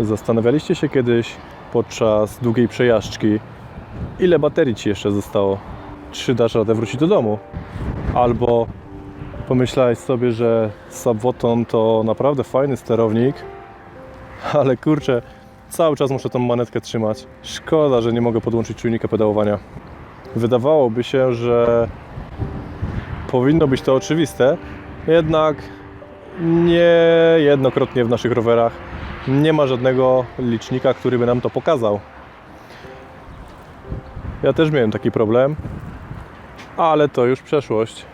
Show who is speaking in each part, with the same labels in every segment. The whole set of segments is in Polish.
Speaker 1: Zastanawialiście się kiedyś podczas długiej przejażdżki, ile baterii ci jeszcze zostało? Czy dasz radę wrócić do domu? Albo pomyślałeś sobie, że Subwoton to naprawdę fajny sterownik, ale kurczę, cały czas muszę tą manetkę trzymać. Szkoda, że nie mogę podłączyć czujnika pedałowania. Wydawałoby się, że powinno być to oczywiste, jednak niejednokrotnie w naszych rowerach nie ma żadnego licznika, który by nam to pokazał. Ja też miałem taki problem, ale to już przeszłość.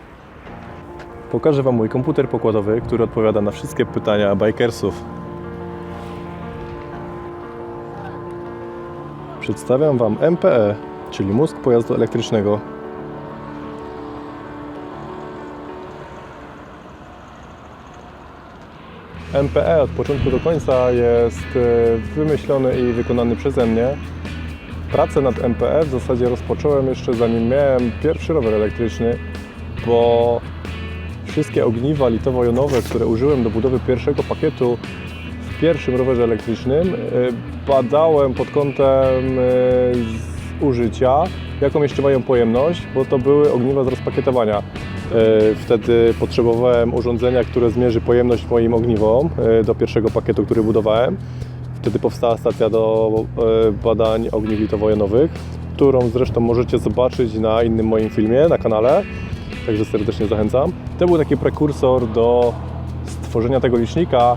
Speaker 1: Pokażę Wam mój komputer pokładowy, który odpowiada na wszystkie pytania bikersów. Przedstawiam Wam MPE, czyli mózg pojazdu elektrycznego. MPE od początku do końca jest e, wymyślony i wykonany przeze mnie. Pracę nad MPE w zasadzie rozpocząłem jeszcze zanim miałem pierwszy rower elektryczny, bo wszystkie ogniwa litowo-jonowe, które użyłem do budowy pierwszego pakietu w pierwszym rowerze elektrycznym, e, badałem pod kątem e, użycia, jaką jeszcze mają pojemność, bo to były ogniwa z rozpakietowania. E, Wtedy potrzebowałem urządzenia, które zmierzy pojemność moim ogniwom e, do pierwszego pakietu, który budowałem. Wtedy powstała stacja do e, badań ogniw litowo-jonowych, którą zresztą możecie zobaczyć na innym moim filmie na kanale. Także serdecznie zachęcam. To był taki prekursor do stworzenia tego licznika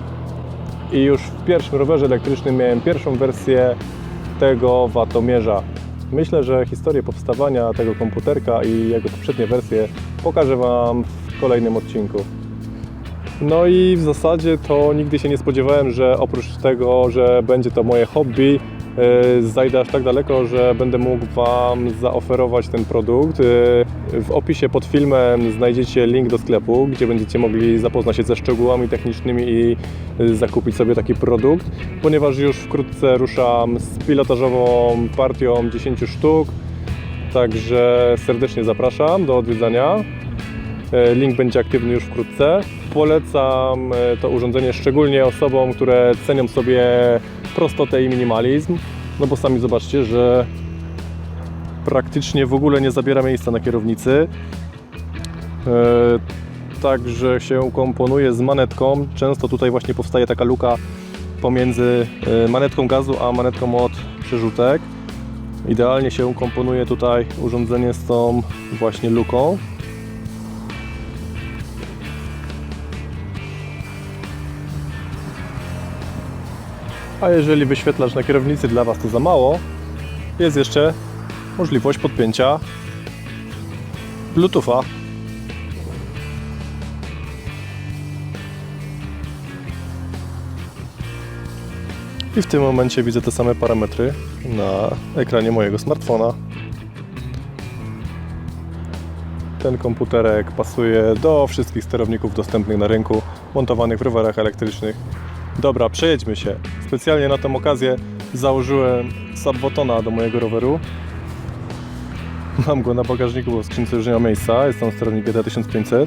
Speaker 1: i już w pierwszym rowerze elektrycznym miałem pierwszą wersję tego watomierza. Myślę, że historię powstawania tego komputerka i jego poprzednie wersje pokażę Wam w kolejnym odcinku. No i w zasadzie to nigdy się nie spodziewałem, że oprócz tego, że będzie to moje hobby, zajdę aż tak daleko, że będę mógł Wam zaoferować ten produkt. Yy, W opisie pod filmem znajdziecie link do sklepu, gdzie będziecie mogli zapoznać się ze szczegółami technicznymi i yy, zakupić sobie taki produkt, ponieważ już wkrótce ruszam z pilotażową partią 10 sztuk. Także serdecznie zapraszam do odwiedzania. E, Link będzie aktywny już wkrótce. Polecam e, to urządzenie szczególnie osobom, które cenią sobie prostotę i minimalizm. No bo sami zobaczcie, że praktycznie w ogóle nie zabiera miejsca na kierownicy. E, Także się komponuje z manetką. Często tutaj właśnie powstaje taka luka pomiędzy e, manetką gazu a manetką od przerzutek. Idealnie się komponuje tutaj urządzenie z tą właśnie luką. A jeżeli wyświetlacz na kierownicy dla Was to za mało, jest jeszcze możliwość podpięcia Bluetootha. I w tym momencie widzę te same parametry na ekranie mojego smartfona. Ten komputerek pasuje do wszystkich sterowników dostępnych na rynku, montowanych w rowerach elektrycznych. Dobra, przejedźmy się. Specjalnie na tę okazję założyłem Subwotona do mojego roweru. Mam go na bagażniku, bo w skrzynce już nie ma miejsca. Jest tam sterownik GT1500.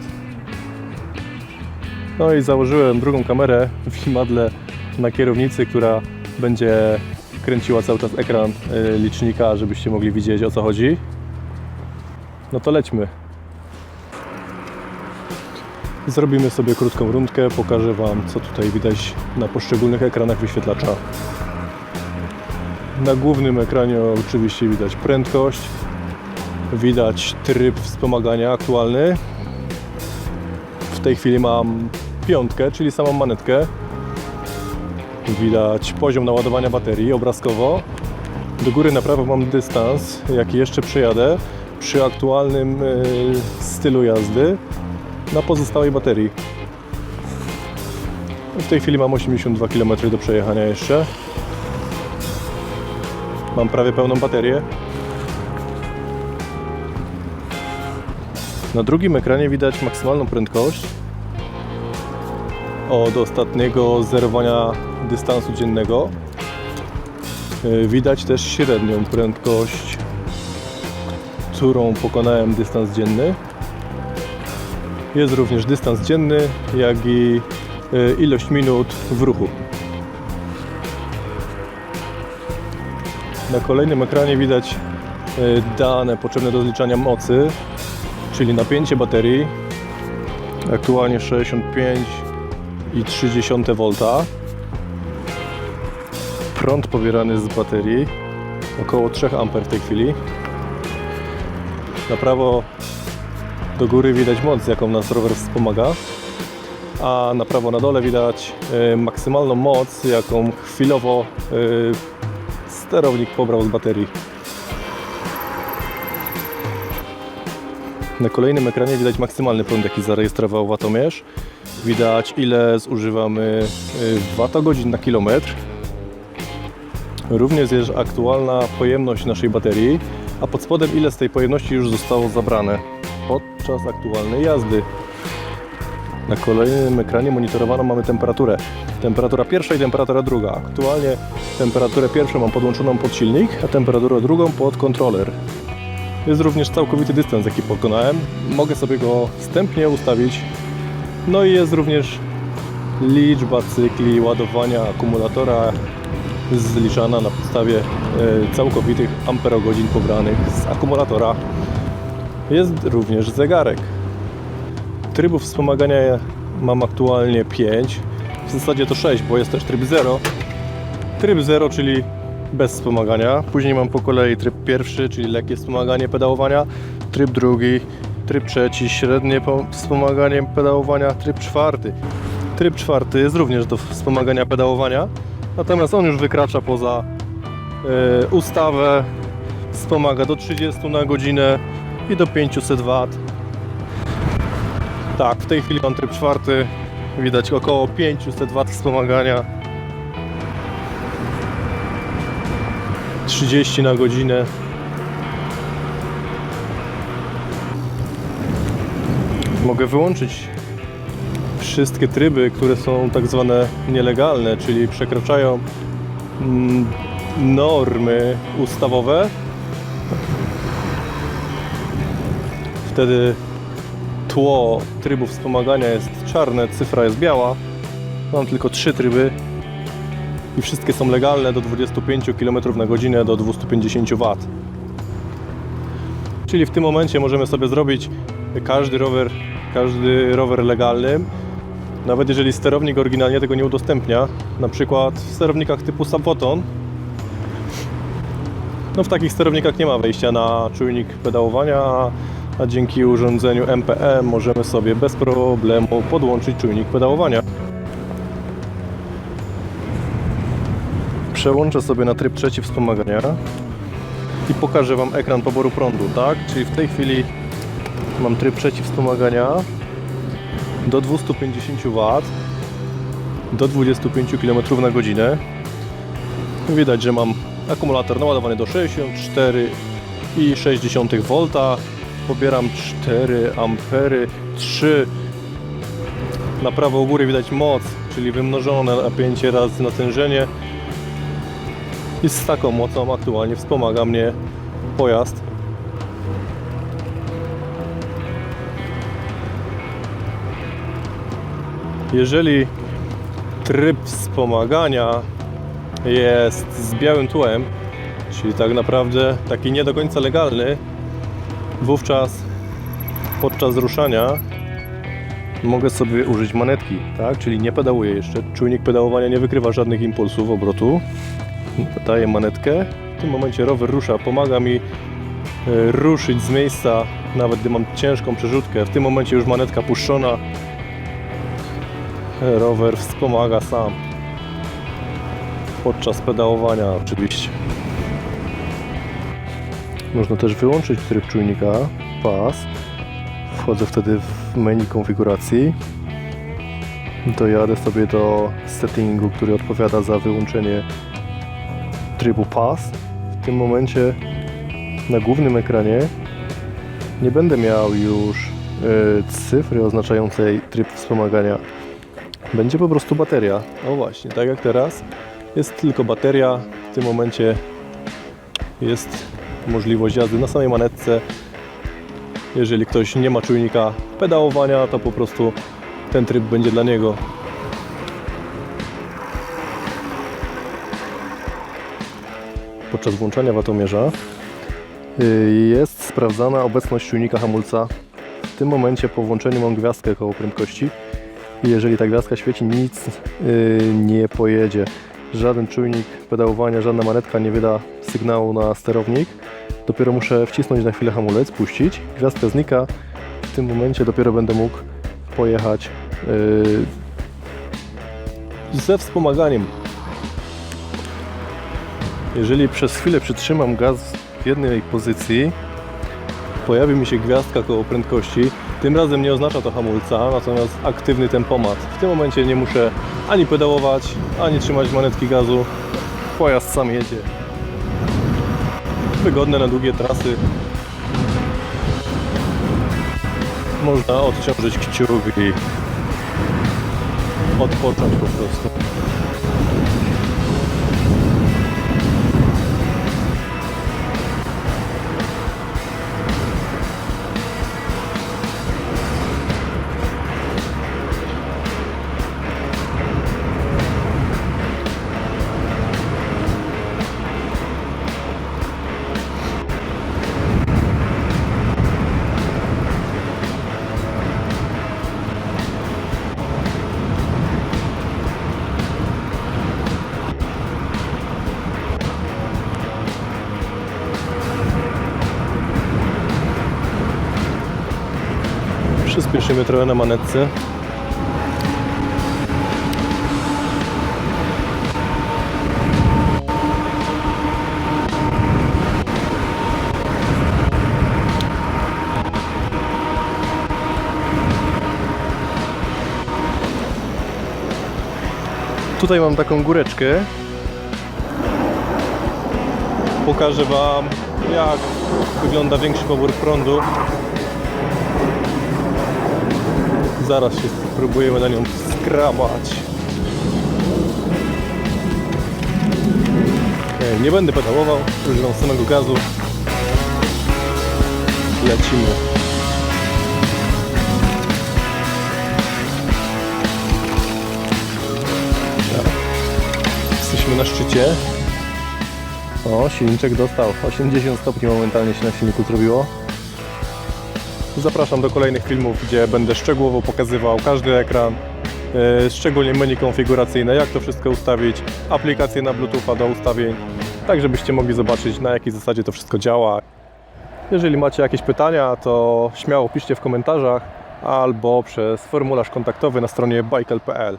Speaker 1: No i założyłem drugą kamerę w imadle na kierownicy, która będzie kręciła cały czas ekran y, licznika, żebyście mogli widzieć o co chodzi. No to lećmy. Zrobimy sobie krótką rundkę, pokażę Wam co tutaj widać na poszczególnych ekranach wyświetlacza. Na głównym ekranie oczywiście widać prędkość, widać tryb wspomagania aktualny. W tej chwili mam piątkę, czyli samą manetkę. Widać poziom naładowania baterii obrazkowo. Do góry na prawo mam dystans, jaki jeszcze przejadę przy aktualnym y, stylu jazdy na pozostałej baterii. W tej chwili mam 82 km do przejechania jeszcze. Mam prawie pełną baterię. Na drugim ekranie widać maksymalną prędkość od ostatniego zerowania dystansu dziennego. Yy, Widać też średnią prędkość, którą pokonałem dystans dzienny. Jest również dystans dzienny, jak i yy, ilość minut w ruchu. Na kolejnym ekranie widać yy, dane potrzebne do zliczania mocy, czyli napięcie baterii. Aktualnie 65,3 V. Prąd pobierany z baterii około 3 A w tej chwili. Na prawo do góry widać moc, jaką nas rower wspomaga, a na prawo na dole widać e, maksymalną moc, jaką chwilowo e, sterownik pobrał z baterii. Na kolejnym ekranie widać maksymalny prąd, jaki zarejestrował watomierz. Widać ile zużywamy y, watogodzin na kilometr. Również jest aktualna pojemność naszej baterii, a pod spodem ile z tej pojemności już zostało zabrane podczas aktualnej jazdy. Na kolejnym ekranie monitorowaną mamy temperaturę. Temperatura pierwsza i temperatura druga. Aktualnie temperaturę pierwszą mam podłączoną pod silnik, a temperaturę drugą pod kontroler. Jest również całkowity dystans, jaki pokonałem. Mogę sobie go wstępnie ustawić. No i jest również liczba cykli ładowania akumulatora zliczana na podstawie e, całkowitych amperogodzin pobranych z akumulatora. Jest również zegarek. Trybów wspomagania mam aktualnie 5. W zasadzie to 6, bo jest też tryb 0. Tryb 0, czyli bez wspomagania. Później mam po kolei tryb pierwszy, czyli lekkie wspomaganie pedałowania. Tryb drugi, tryb trzeci, średnie po- wspomaganie pedałowania. Tryb czwarty. Tryb czwarty jest również do wspomagania pedałowania. Natomiast on już wykracza poza e, ustawę. Wspomaga do 30 na godzinę i do 500 W. Tak, w tej chwili mam tryb czwarty. Widać około 500 W wspomagania. 30 na godzinę. Mogę wyłączyć wszystkie tryby, które są tak zwane nielegalne, czyli przekraczają mm, normy ustawowe. Wtedy tło trybu wspomagania jest czarne, cyfra jest biała. Mam tylko trzy tryby i wszystkie są legalne do 25 km na godzinę do 250 W. Czyli w tym momencie możemy sobie zrobić każdy rower, każdy rower legalny. Nawet jeżeli sterownik oryginalnie tego nie udostępnia, na przykład w sterownikach typu Subfoton, no w takich sterownikach nie ma wejścia na czujnik pedałowania, a dzięki urządzeniu MPM możemy sobie bez problemu podłączyć czujnik pedałowania. Przełączę sobie na tryb trzeci wspomagania i pokażę Wam ekran poboru prądu, tak? Czyli w tej chwili mam tryb trzeci wspomagania do 250 W do 25 km na godzinę. Widać, że mam akumulator naładowany do 64,6 V. Pobieram 4 ampery, 3 na prawo u góry widać moc, czyli wymnożone napięcie razy natężenie. I z taką mocą aktualnie wspomaga mnie pojazd. Jeżeli tryb wspomagania jest z białym tłem, czyli tak naprawdę taki nie do końca legalny, wówczas podczas ruszania mogę sobie użyć manetki, tak? Czyli nie pedałuję jeszcze. Czujnik pedałowania nie wykrywa żadnych impulsów obrotu. Daję manetkę. W tym momencie rower rusza, pomaga mi e, ruszyć z miejsca, nawet gdy mam ciężką przerzutkę. W tym momencie już manetka puszczona. E, Rower wspomaga sam. Podczas pedałowania oczywiście. Można też wyłączyć tryb czujnika pas. Wchodzę wtedy w menu konfiguracji. Dojadę sobie do settingu, który odpowiada za wyłączenie trybu pas. w tym momencie na głównym ekranie nie będę miał już y, cyfry oznaczającej tryb wspomagania. Będzie po prostu bateria. O właśnie, tak jak teraz. Jest tylko bateria. W tym momencie jest możliwość jazdy na samej manetce. Jeżeli ktoś nie ma czujnika pedałowania, to po prostu ten tryb będzie dla niego. Podczas włączania watomierza y, jest sprawdzana obecność czujnika hamulca. W tym momencie po włączeniu mam gwiazdkę koło prędkości jeżeli ta gwiazdka świeci, nic y, nie pojedzie. Żaden czujnik pedałowania, żadna manetka nie wyda sygnału na sterownik. Dopiero muszę wcisnąć na chwilę hamulec, puścić. Gwiazdka znika. W tym momencie dopiero będę mógł pojechać y, ze wspomaganiem. Jeżeli przez chwilę przytrzymam gaz w jednej pozycji, pojawi mi się gwiazdka koło prędkości. Tym razem nie oznacza to hamulca, natomiast aktywny tempomat. W tym momencie nie muszę ani pedałować, ani trzymać manetki gazu. Pojazd sam jedzie. Wygodne na długie trasy. Można odciążyć kciuk i odpocząć po prostu. Przyspieszymy trochę na manetce. Tutaj mam taką góreczkę. Pokażę Wam, jak wygląda większy pobór prądu. Zaraz się spróbujemy na nią skrabać. Okej, nie będę pedałował, używam samego gazu. Lecimy. Tak. Jesteśmy na szczycie. O, silniczek dostał. 80 stopni momentalnie się na silniku zrobiło. Zapraszam do kolejnych filmów, gdzie będę szczegółowo pokazywał każdy ekran, yy, szczególnie menu konfiguracyjne, jak to wszystko ustawić, aplikacje na Bluetootha do ustawień, tak żebyście mogli zobaczyć na jakiej zasadzie to wszystko działa. Jeżeli macie jakieś pytania, to śmiało piszcie w komentarzach albo przez formularz kontaktowy na stronie bajkel.pl.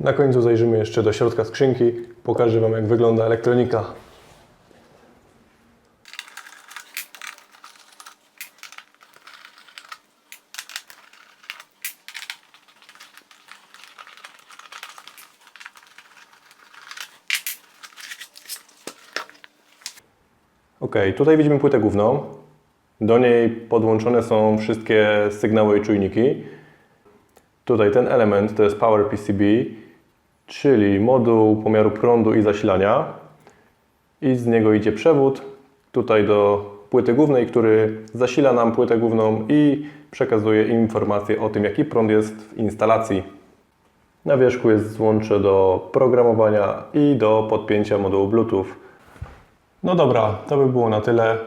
Speaker 1: Na końcu zajrzymy jeszcze do środka skrzynki, pokażę Wam jak wygląda elektronika. Ok, tutaj widzimy płytę główną. Do niej podłączone są wszystkie sygnały i czujniki. Tutaj ten element to jest Power PCB, czyli moduł pomiaru prądu i zasilania. I z niego idzie przewód tutaj do płyty głównej, który zasila nam płytę główną i przekazuje informacje o tym, jaki prąd jest w instalacji. Na wierzchu jest złącze do programowania i do podpięcia modułu Bluetooth. No dobra, to by było na tyle.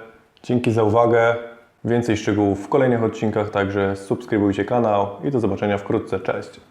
Speaker 1: Dzięki za uwagę. Więcej szczegółów w kolejnych odcinkach, także subskrybujcie kanał i do zobaczenia wkrótce. Cześć!